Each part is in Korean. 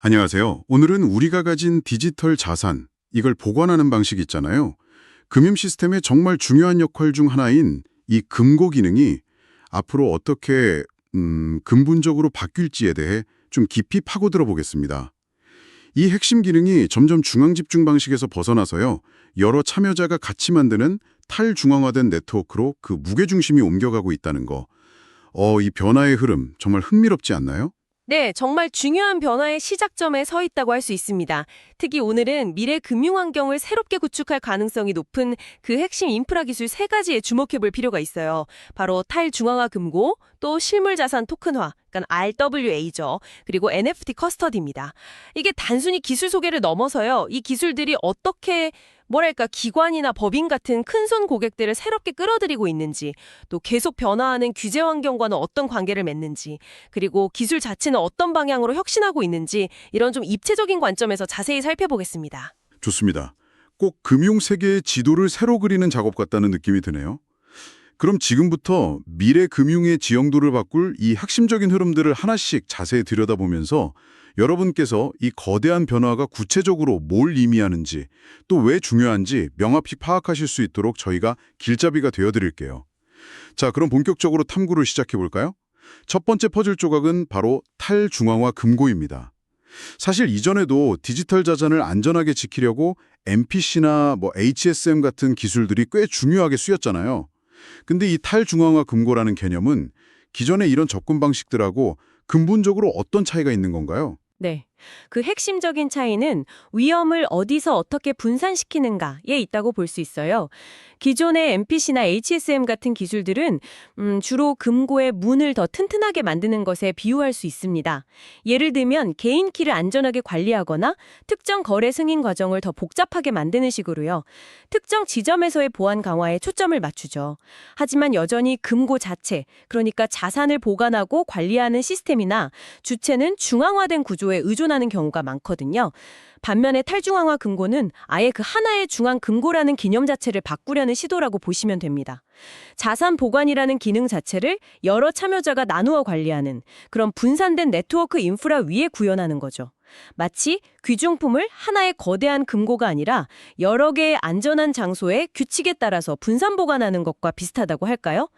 안녕하세요. 오늘은 우리가 가진 디지털 자산, 이걸 보관하는 방식 있잖아요. 금융 시스템의 정말 중요한 역할 중 하나인 이 금고 기능이 앞으로 어떻게 음, 근본적으로 바뀔지에 대해 좀 깊이 파고들어 보겠습니다. 이 핵심 기능이 점점 중앙 집중 방식에서 벗어나서요. 여러 참여자가 같이 만드는 탈중앙화된 네트워크로 그 무게중심이 옮겨가고 있다는 거. 어, 이 변화의 흐름 정말 흥미롭지 않나요? 네, 정말 중요한 변화의 시작점에 서 있다고 할 수 있습니다. 특히 오늘은 미래 금융 환경을 새롭게 구축할 가능성이 높은 그 핵심 인프라 기술 세 가지에 주목해 볼 필요가 있어요. 바로 탈중앙화 금고, 또 실물 자산 토큰화, 그러니까 RWA죠. 그리고 NFT 커스터디입니다. 이게 단순히 기술 소개를 넘어서요. 이 기술들이 어떻게 뭐랄까 기관이나 법인 같은 큰손 고객들을 새롭게 끌어들이고 있는지, 또 계속 변화하는 규제 환경과는 어떤 관계를 맺는지, 그리고 기술 자체는 어떤 방향으로 혁신하고 있는지 이런 좀 입체적인 관점에서 자세히 살펴보겠습니다. 좋습니다. 꼭 금융 세계의 지도를 새로 그리는 작업 같다는 느낌이 드네요. 그럼 지금부터 미래 금융의 지형도를 바꿀 이 핵심적인 흐름들을 하나씩 자세히 들여다보면서 여러분께서 이 거대한 변화가 구체적으로 뭘 의미하는지 또 왜 중요한지 명확히 파악하실 수 있도록 저희가 길잡이가 되어드릴게요. 자, 그럼 본격적으로 탐구를 시작해볼까요? 첫 번째 퍼즐 조각은 바로 탈중앙화 금고입니다. 사실 이전에도 디지털 자산을 안전하게 지키려고 MPC나 뭐 HSM 같은 기술들이 꽤 중요하게 쓰였잖아요. 근데 이 탈중앙화 금고라는 개념은 기존의 이런 접근 방식들하고 근본적으로 어떤 차이가 있는 건가요? 네. 그 핵심적인 차이는 위험을 어디서 어떻게 분산시키는가에 있다고 볼 수 있어요. 기존의 MPC나 HSM 같은 기술들은 음, 주로 금고의 문을 더 튼튼하게 만드는 것에 비유할 수 있습니다. 예를 들면 개인 키를 안전하게 관리하거나 특정 거래 승인 과정을 더 복잡하게 만드는 식으로요. 특정 지점에서의 보안 강화에 초점을 맞추죠. 하지만 여전히 금고 자체, 그러니까 자산을 보관하고 관리하는 시스템이나 주체는 중앙화된 구조에 의존 하는 경우가 많거든요. 반면에 탈중앙화 금고는 아예 그 하나의 중앙 금고라는 개념 자체를 바꾸려는 시도라고 보시면 됩니다. 자산 보관이라는 기능 자체를 여러 참여자가 나누어 관리하는 그런 분산된 네트워크 인프라 위에 구현하는 거죠. 마치 귀중품을 하나의 거대한 금고가 아니라 여러 개의 안전한 장소에 규칙에 따라서 분산 보관하는 것과 비슷하다고 할까요?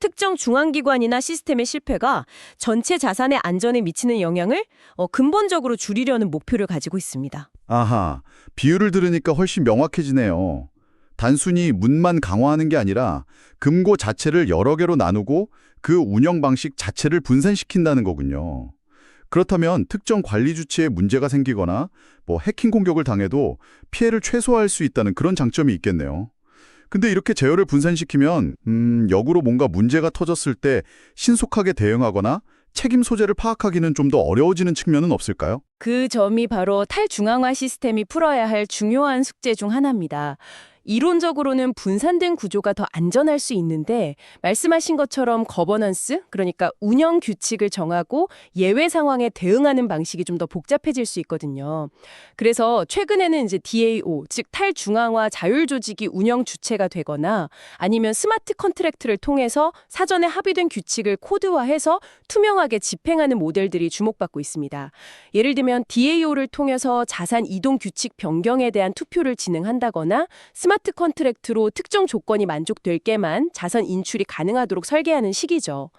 특정 중앙기관이나 시스템의 실패가 전체 자산의 안전에 미치는 영향을 어, 근본적으로 줄이려는 목표를 가지고 있습니다. 아하, 비유를 들으니까 훨씬 명확해지네요. 단순히 문만 강화하는 게 아니라 금고 자체를 여러 개로 나누고 그 운영 방식 자체를 분산시킨다는 거군요. 그렇다면 특정 관리 주체에 문제가 생기거나 뭐 해킹 공격을 당해도 피해를 최소화할 수 있다는 그런 장점이 있겠네요. 근데 이렇게 제어를 분산시키면 음, 역으로 뭔가 문제가 터졌을 때 신속하게 대응하거나 책임 소재를 파악하기는 좀 더 어려워지는 측면은 없을까요? 그 점이 바로 탈중앙화 시스템이 풀어야 할 중요한 숙제 중 하나입니다. 이론적으로는 분산된 구조가 더 안전할 수 있는데 말씀하신 것처럼 거버넌스, 그러니까 운영 규칙을 정하고 예외 상황에 대응하는 방식이 좀 더 복잡해질 수 있거든요. 그래서 최근에는 이제 DAO, 즉 탈중앙화 자율 조직이 운영 주체가 되거나 아니면 스마트 컨트랙트를 통해서 사전에 합의된 규칙을 코드화해서 투명하게 집행하는 모델들이 주목받고 있습니다. 예를 들면 DAO를 통해서 자산 이동 규칙 변경에 대한 투표를 진행한다거나 스마트 컨트랙트로 특정 조건이 만족될 게만 자산 인출이 가능하도록 설계하는 시기죠.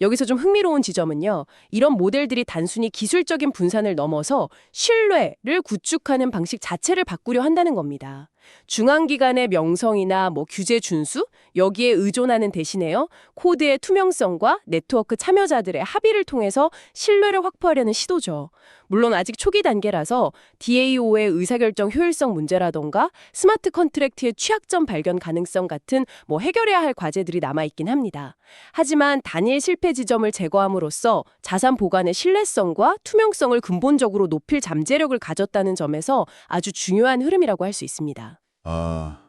여기서 좀 흥미로운 지점은요. 이런 모델들이 단순히 기술적인 분산을 넘어서 신뢰를 구축하는 방식 자체를 바꾸려 한다는 겁니다. 중앙기관의 명성이나 뭐 규제 준수 여기에 의존하는 대신에요 코드의 투명성과 네트워크 참여자들의 합의를 통해서 신뢰를 확보하려는 시도죠. 물론 아직 초기 단계라서 DAO의 의사결정 효율성 문제라던가 스마트 컨트랙트의 취약점 발견 가능성 같은 뭐 해결해야 할 과제들이 남아 있긴 합니다. 하지만 단일 실패 지점을 제거함으로써 자산 보관의 신뢰성과 투명성을 근본적으로 높일 잠재력을 가졌다는 점에서 아주 중요한 흐름이라고 할 수 있습니다. 아,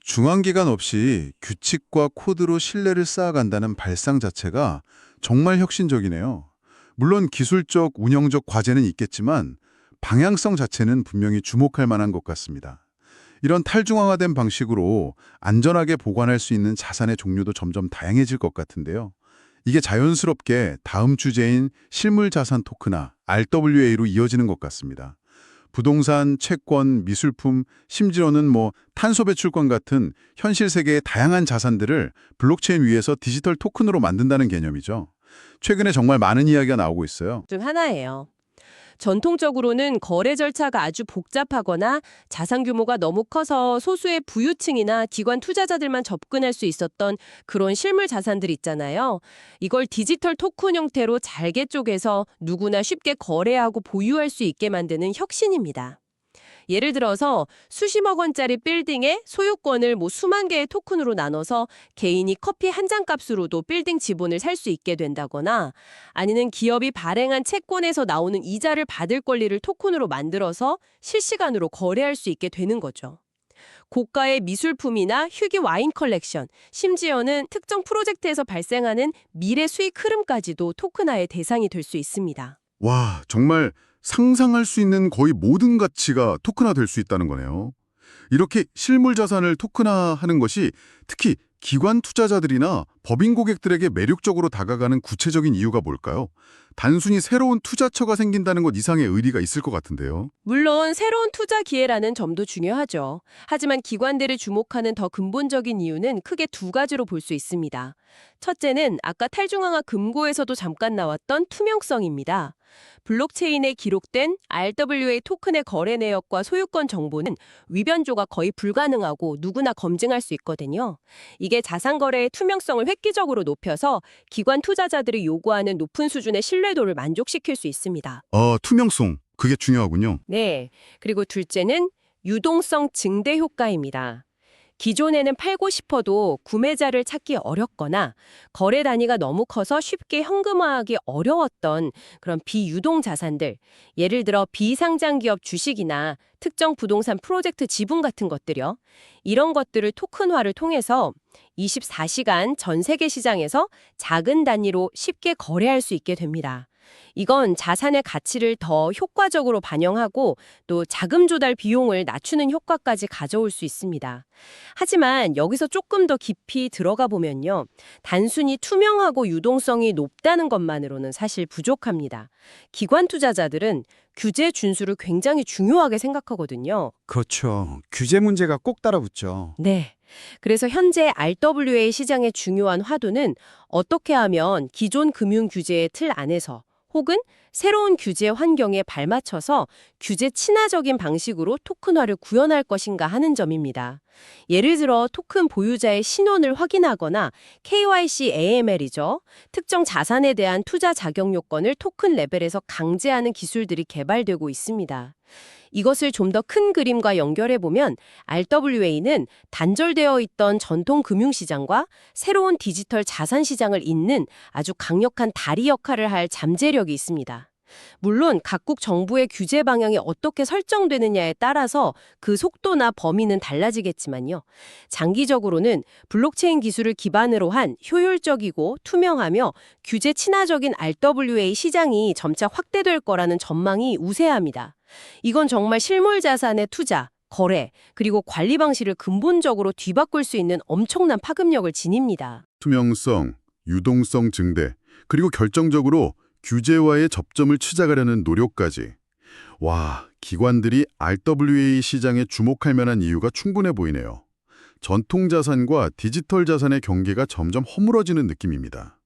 중앙기관 없이 규칙과 코드로 신뢰를 쌓아간다는 발상 자체가 정말 혁신적이네요. 물론 기술적, 운영적 과제는 있겠지만 방향성 자체는 분명히 주목할 만한 것 같습니다. 이런 탈중앙화된 방식으로 안전하게 보관할 수 있는 자산의 종류도 점점 다양해질 것 같은데요. 이게 자연스럽게 다음 주제인 실물 자산 토크나 RWA로 이어지는 것 같습니다. 부동산, 채권, 미술품, 심지어는 뭐 탄소 배출권 같은 현실 세계의 다양한 자산들을 블록체인 위에서 디지털 토큰으로 만든다는 개념이죠. 최근에 정말 많은 이야기가 나오고 있어요. 중 하나예요. 전통적으로는 거래 절차가 아주 복잡하거나 자산 규모가 너무 커서 소수의 부유층이나 기관 투자자들만 접근할 수 있었던 그런 실물 자산들 있잖아요. 이걸 디지털 토큰 형태로 잘게 쪼개서 누구나 쉽게 거래하고 보유할 수 있게 만드는 혁신입니다. 예를 들어서 수십억 원짜리 빌딩의 소유권을 뭐 수만 개의 토큰으로 나눠서 개인이 커피 한 잔 값으로도 빌딩 지분을 살 수 있게 된다거나 아니면 기업이 발행한 채권에서 나오는 이자를 받을 권리를 토큰으로 만들어서 실시간으로 거래할 수 있게 되는 거죠. 고가의 미술품이나 휴게 와인 컬렉션, 심지어는 특정 프로젝트에서 발생하는 미래 수익 흐름까지도 토큰화의 대상이 될 수 있습니다. 와, 정말 상상할 수 있는 거의 모든 가치가 토큰화 될 수 있다는 거네요. 이렇게 실물 자산을 토큰화하는 것이 특히 기관 투자자들이나 법인 고객들에게 매력적으로 다가가는 구체적인 이유가 뭘까요? 단순히 새로운 투자처가 생긴다는 것 이상의 의리가 있을 것 같은데요. 물론 새로운 투자 기회라는 점도 중요하죠. 하지만 기관들을 주목하는 더 근본적인 이유는 크게 두 가지로 볼 수 있습니다. 첫째는 아까 탈중앙화 금고에서도 잠깐 나왔던 투명성입니다. 블록체인에 기록된 RWA 토큰의 거래 내역과 소유권 정보는 위변조가 거의 불가능하고 누구나 검증할 수 있거든요. 이게 자산 거래의 투명성을 획기적으로 높여서 기관 투자자들이 요구하는 높은 수준의 신뢰도를 만족시킬 수 있습니다. 어, 투명성. 그게 중요하군요. 네. 그리고 둘째는 유동성 증대 효과입니다. 기존에는 팔고 싶어도 구매자를 찾기 어렵거나 거래 단위가 너무 커서 쉽게 현금화하기 어려웠던 그런 비유동 자산들, 예를 들어 비상장 기업 주식이나 특정 부동산 프로젝트 지분 같은 것들요. 이런 것들을 토큰화를 통해서 24시간 전 세계 시장에서 작은 단위로 쉽게 거래할 수 있게 됩니다. 이건 자산의 가치를 더 효과적으로 반영하고 또 자금 조달 비용을 낮추는 효과까지 가져올 수 있습니다. 하지만 여기서 조금 더 깊이 들어가 보면요. 단순히 투명하고 유동성이 높다는 것만으로는 사실 부족합니다. 기관 투자자들은 규제 준수를 굉장히 중요하게 생각하거든요. 그렇죠. 규제 문제가 꼭 따라붙죠. 네. 그래서 현재 RWA 시장의 중요한 화두는 어떻게 하면 기존 금융 규제의 틀 안에서 혹은 새로운 규제 환경에 발맞춰서 규제 친화적인 방식으로 토큰화를 구현할 것인가 하는 점입니다. 예를 들어 토큰 보유자의 신원을 확인하거나 KYC AML이죠. 특정 자산에 대한 투자 자격 요건을 토큰 레벨에서 강제하는 기술들이 개발되고 있습니다. 이것을 좀 더 큰 그림과 연결해 보면 RWA는 단절되어 있던 전통 금융시장과 새로운 디지털 자산 시장을 잇는 아주 강력한 다리 역할을 할 잠재력이 있습니다. 물론 각국 정부의 규제 방향이 어떻게 설정되느냐에 따라서 그 속도나 범위는 달라지겠지만요. 장기적으로는 블록체인 기술을 기반으로 한 효율적이고 투명하며 규제 친화적인 RWA 시장이 점차 확대될 거라는 전망이 우세합니다. 이건 정말 실물 자산의 투자, 거래, 그리고 관리 방식을 근본적으로 뒤바꿀 수 있는 엄청난 파급력을 지닙니다. 투명성, 유동성 증대, 그리고 결정적으로 규제와의 접점을 찾아가려는 노력까지. 와, 기관들이 RWA 시장에 주목할 만한 이유가 충분해 보이네요. 전통 자산과 디지털 자산의 경계가 점점 허물어지는 느낌입니다.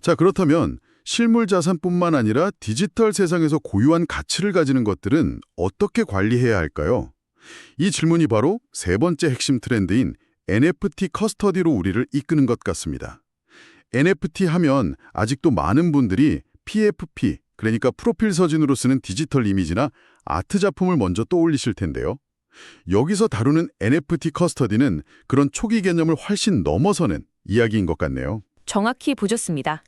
자, 그렇다면 실물 자산뿐만 아니라 디지털 세상에서 고유한 가치를 가지는 것들은 어떻게 관리해야 할까요? 이 질문이 바로 세 번째 핵심 트렌드인 NFT 커스터디로 우리를 이끄는 것 같습니다. NFT 하면 아직도 많은 분들이 PFP, 그러니까 프로필 사진으로 쓰는 디지털 이미지나 아트 작품을 먼저 떠올리실 텐데요. 여기서 다루는 NFT 커스터디는 그런 초기 개념을 훨씬 넘어서는 이야기인 것 같네요. 정확히 보셨습니다.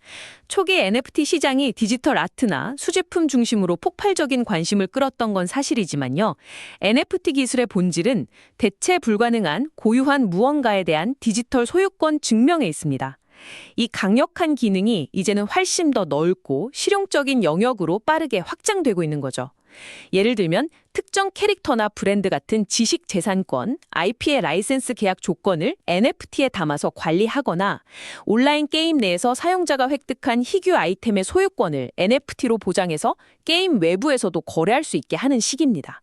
초기 NFT 시장이 디지털 아트나 수제품 중심으로 폭발적인 관심을 끌었던 건 사실이지만요. NFT 기술의 본질은 대체 불가능한 고유한 무언가에 대한 디지털 소유권 증명에 있습니다. 이 강력한 기능이 이제는 훨씬 더 넓고 실용적인 영역으로 빠르게 확장되고 있는 거죠. 예를 들면 특정 캐릭터나 브랜드 같은 지식 재산권, IP의 라이센스 계약 조건을 NFT에 담아서 관리하거나 온라인 게임 내에서 사용자가 획득한 희귀 아이템의 소유권을 NFT로 보장해서 게임 외부에서도 거래할 수 있게 하는 식입니다.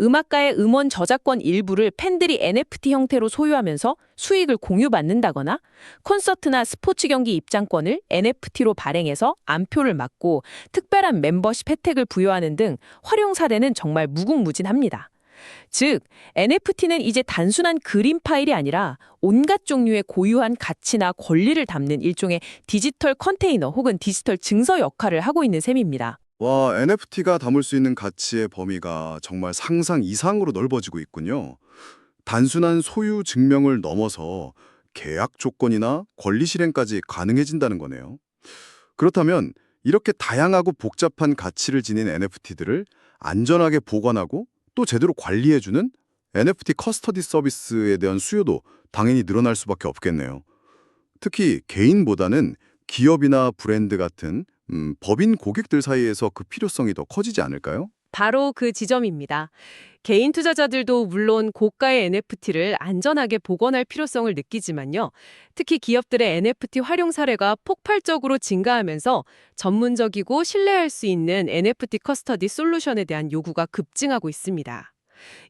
음악가의 음원 저작권 일부를 팬들이 NFT 형태로 소유하면서 수익을 공유받는다거나 콘서트나 스포츠 경기 입장권을 NFT로 발행해서 안표를 막고 특별한 멤버십 혜택을 부여하는 등 활용 사례는 정말 무궁무진합니다. 즉, NFT는 이제 단순한 그림 파일이 아니라 온갖 종류의 고유한 가치나 권리를 담는 일종의 디지털 컨테이너 혹은 디지털 증서 역할을 하고 있는 셈입니다. 와, NFT가 담을 수 있는 가치의 범위가 정말 상상 이상으로 넓어지고 있군요. 단순한 소유 증명을 넘어서 계약 조건이나 권리 실행까지 가능해진다는 거네요. 그렇다면 이렇게 다양하고 복잡한 가치를 지닌 NFT들을 안전하게 보관하고 또 제대로 관리해주는 NFT 커스터디 서비스에 대한 수요도 당연히 늘어날 수밖에 없겠네요. 특히 개인보다는 기업이나 브랜드 같은 음, 법인 고객들 사이에서 그 필요성이 더 커지지 않을까요? 바로 그 지점입니다. 개인 투자자들도 물론 고가의 NFT를 안전하게 복원할 필요성을 느끼지만요. 특히 기업들의 NFT 활용 사례가 폭발적으로 증가하면서 전문적이고 신뢰할 수 있는 NFT 커스터디 솔루션에 대한 요구가 급증하고 있습니다.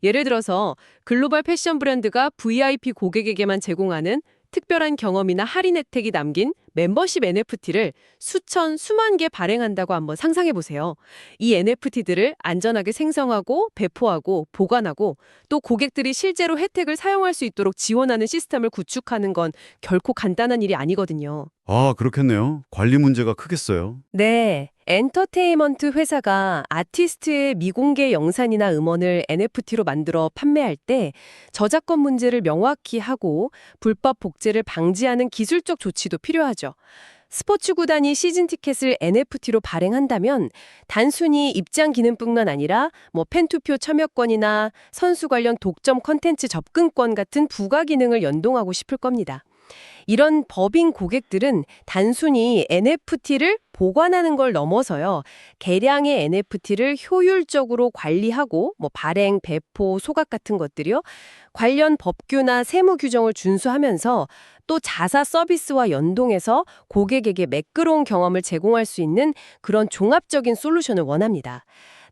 예를 들어서 글로벌 패션 브랜드가 VIP 고객에게만 제공하는 특별한 경험이나 할인 혜택이 담긴 멤버십 NFT를 수천, 수만 개 발행한다고 한번 상상해 보세요. 이 NFT들을 안전하게 생성하고 배포하고 보관하고 또 고객들이 실제로 혜택을 사용할 수 있도록 지원하는 시스템을 구축하는 건 결코 간단한 일이 아니거든요. 아, 그렇겠네요. 관리 문제가 크겠어요. 네. 엔터테인먼트 회사가 아티스트의 미공개 영상이나 음원을 NFT로 만들어 판매할 때 저작권 문제를 명확히 하고 불법 복제를 방지하는 기술적 조치도 필요하죠. 스포츠 구단이 시즌 티켓을 NFT로 발행한다면 단순히 입장 기능뿐만 아니라 뭐 팬투표 참여권이나 선수 관련 독점 컨텐츠 접근권 같은 부가 기능을 연동하고 싶을 겁니다. 이런 법인 고객들은 단순히 NFT를 보관하는 걸 넘어서요. 개량의 NFT를 효율적으로 관리하고 뭐 발행, 배포, 소각 같은 것들이요. 관련 법규나 세무 규정을 준수하면서 또 자사 서비스와 연동해서 고객에게 매끄러운 경험을 제공할 수 있는 그런 종합적인 솔루션을 원합니다.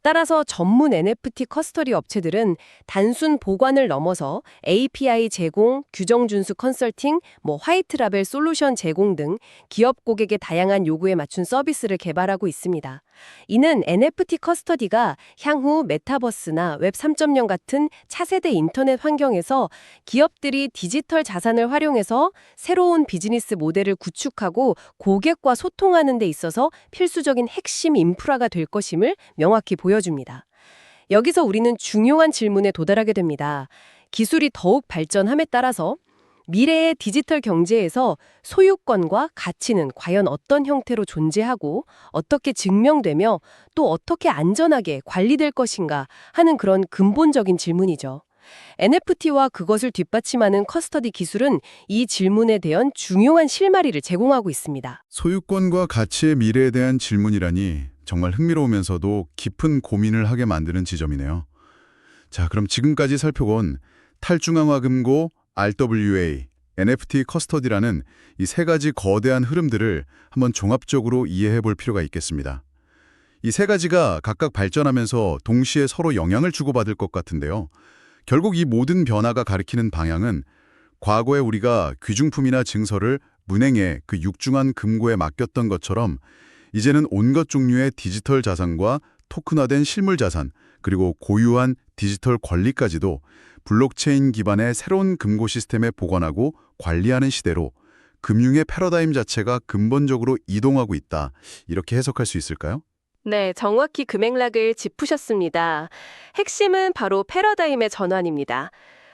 따라서 전문 NFT 커스터디 업체들은 단순 보관을 넘어서 API 제공, 규정 준수 컨설팅, 뭐 화이트 라벨 솔루션 제공 등 기업 고객의 다양한 요구에 맞춘 서비스를 개발하고 있습니다. 이는 NFT 커스터디가 향후 메타버스나 웹 3.0 같은 차세대 인터넷 환경에서 기업들이 디지털 자산을 활용해서 새로운 비즈니스 모델을 구축하고 고객과 소통하는 데 있어서 필수적인 핵심 인프라가 될 것임을 명확히 보여줍니다. 여기서 우리는 중요한 질문에 도달하게 됩니다. 기술이 더욱 발전함에 따라서 미래의 디지털 경제에서 소유권과 가치는 과연 어떤 형태로 존재하고 어떻게 증명되며 또 어떻게 안전하게 관리될 것인가 하는 그런 근본적인 질문이죠. NFT와 그것을 뒷받침하는 커스터디 기술은 이 질문에 대한 중요한 실마리를 제공하고 있습니다. 소유권과 가치의 미래에 대한 질문이라니 정말 흥미로우면서도 깊은 고민을 하게 만드는 지점이네요. 자, 그럼 지금까지 살펴본 탈중앙화 금고, RWA, NFT 커스터디라는 이 세 가지 거대한 흐름들을 한번 종합적으로 이해해 볼 필요가 있겠습니다. 이 세 가지가 각각 발전하면서 동시에 서로 영향을 주고받을 것 같은데요. 결국 이 모든 변화가 가리키는 방향은 과거에 우리가 귀중품이나 증서를 문행에 그 육중한 금고에 맡겼던 것처럼 이제는 온갖 종류의 디지털 자산과 토큰화된 실물 자산, 그리고 고유한 디지털 권리까지도 블록체인 기반의 새로운 금고 시스템에 보관하고 관리하는 시대로 금융의 패러다임 자체가 근본적으로 이동하고 있다. 이렇게 해석할 수 있을까요? 네, 정확히 그 맥락을 짚으셨습니다. 핵심은 바로 패러다임의 전환입니다.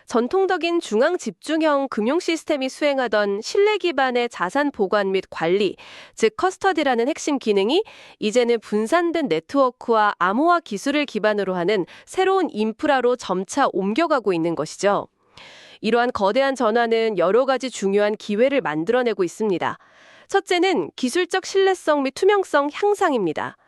전통적인 중앙 집중형 금융 시스템이 수행하던 신뢰 기반의 자산 보관 및 관리, 즉 커스터디라는 핵심 기능이 이제는 분산된 네트워크와 암호화 기술을 기반으로 하는 새로운 인프라로 점차 옮겨가고 있는 것이죠. 이러한 거대한 전환은 여러 가지 중요한 기회를 만들어내고 있습니다. 첫째는 기술적 신뢰성 및 투명성 향상입니다.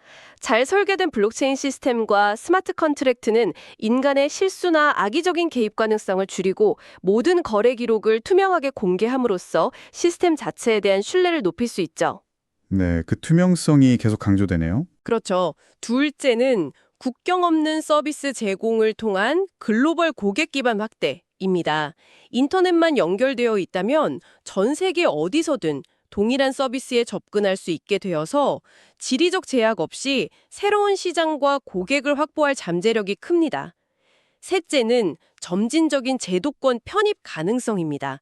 잘 설계된 블록체인 시스템과 스마트 컨트랙트는 인간의 실수나 악의적인 개입 가능성을 줄이고 모든 거래 기록을 투명하게 공개함으로써 시스템 자체에 대한 신뢰를 높일 수 있죠. 네, 그 투명성이 계속 강조되네요. 그렇죠. 둘째는 국경 없는 서비스 제공을 통한 글로벌 고객 기반 확대입니다. 인터넷만 연결되어 있다면 전 세계 어디서든 동일한 서비스에 접근할 수 있게 되어서 지리적 제약 없이 새로운 시장과 고객을 확보할 잠재력이 큽니다. 셋째는 점진적인 제도권 편입 가능성입니다.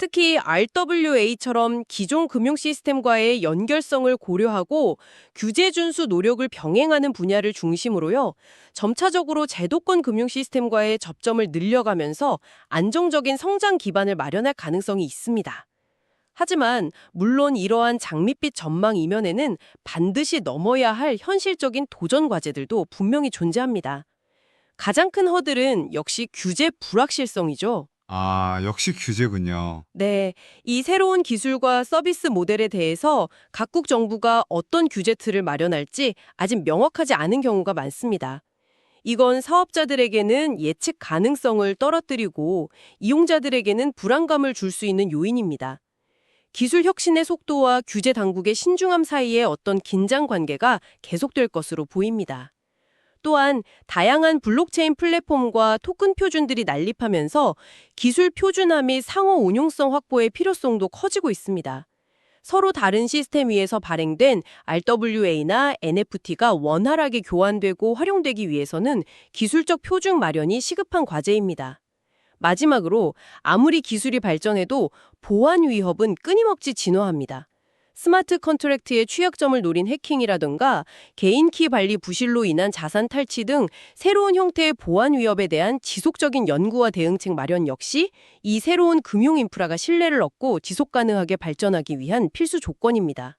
특히 RWA처럼 기존 금융 시스템과의 연결성을 고려하고 규제 준수 노력을 병행하는 분야를 중심으로요. 점차적으로 제도권 금융 시스템과의 접점을 늘려가면서 안정적인 성장 기반을 마련할 가능성이 있습니다. 하지만 물론 이러한 장밋빛 전망 이면에는 반드시 넘어야 할 현실적인 도전 과제들도 분명히 존재합니다. 가장 큰 허들은 역시 규제 불확실성이죠. 아, 역시 규제군요. 네, 이 새로운 기술과 서비스 모델에 대해서 각국 정부가 어떤 규제 틀을 마련할지 아직 명확하지 않은 경우가 많습니다. 이건 사업자들에게는 예측 가능성을 떨어뜨리고 이용자들에게는 불안감을 줄 수 있는 요인입니다. 기술 혁신의 속도와 규제 당국의 신중함 사이에 어떤 긴장 관계가 계속될 것으로 보입니다. 또한 다양한 블록체인 플랫폼과 토큰 표준들이 난립하면서 기술 표준화 및 상호 운용성 확보의 필요성도 커지고 있습니다. 서로 다른 시스템 위에서 발행된 RWA나 NFT가 원활하게 교환되고 활용되기 위해서는 기술적 표준 마련이 시급한 과제입니다. 마지막으로 아무리 기술이 발전해도 보안 위협은 끊임없이 진화합니다. 스마트 컨트랙트의 취약점을 노린 해킹이라든가 개인 키 관리 부실로 인한 자산 탈취 등 새로운 형태의 보안 위협에 대한 지속적인 연구와 대응책 마련 역시 이 새로운 금융 인프라가 신뢰를 얻고 지속 가능하게 발전하기 위한 필수 조건입니다.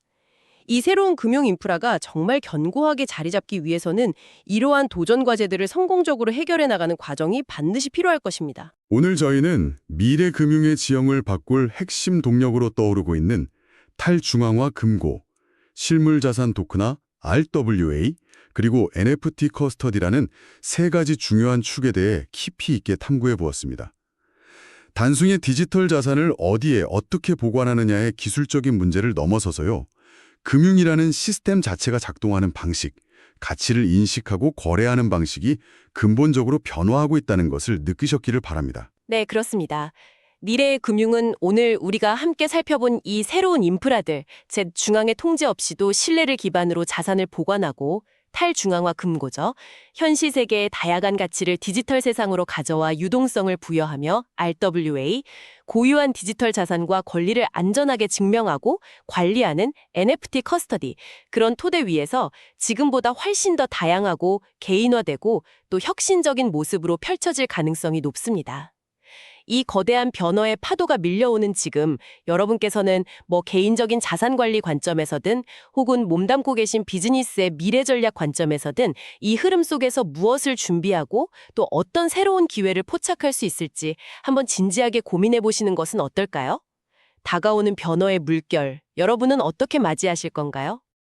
이 새로운 금융 인프라가 정말 견고하게 자리 잡기 위해서는 이러한 도전 과제들을 성공적으로 해결해 나가는 과정이 반드시 필요할 것입니다. 오늘 저희는 미래 금융의 지형을 바꿀 핵심 동력으로 떠오르고 있는 탈중앙화 금고, 실물자산 토크나 RWA, 그리고 NFT 커스터디라는 세 가지 중요한 축에 대해 깊이 있게 탐구해 보았습니다. 단순히 디지털 자산을 어디에 어떻게 보관하느냐의 기술적인 문제를 넘어서서요. 금융이라는 시스템 자체가 작동하는 방식, 가치를 인식하고 거래하는 방식이 근본적으로 변화하고 있다는 것을 느끼셨기를 바랍니다. 네, 그렇습니다. 미래의 금융은 오늘 우리가 함께 살펴본 이 새로운 인프라들, 즉 중앙의 통제 없이도 신뢰를 기반으로 자산을 보관하고 탈중앙화 금고죠. 현시 세계의 다양한 가치를 디지털 세상으로 가져와 유동성을 부여하며 RWA, 고유한 디지털 자산과 권리를 안전하게 증명하고 관리하는 NFT 커스터디, 그런 토대 위에서 지금보다 훨씬 더 다양하고 개인화되고 또 혁신적인 모습으로 펼쳐질 가능성이 높습니다. 이 거대한 변화의 파도가 밀려오는 지금 여러분께서는 뭐 개인적인 자산 관리 관점에서든 혹은 몸담고 계신 비즈니스의 미래 전략 관점에서든 이 흐름 속에서 무엇을 준비하고 또 어떤 새로운 기회를 포착할 수 있을지 한번 진지하게 고민해 보시는 것은 어떨까요? 다가오는 변화의 물결, 여러분은 어떻게 맞이하실 건가요?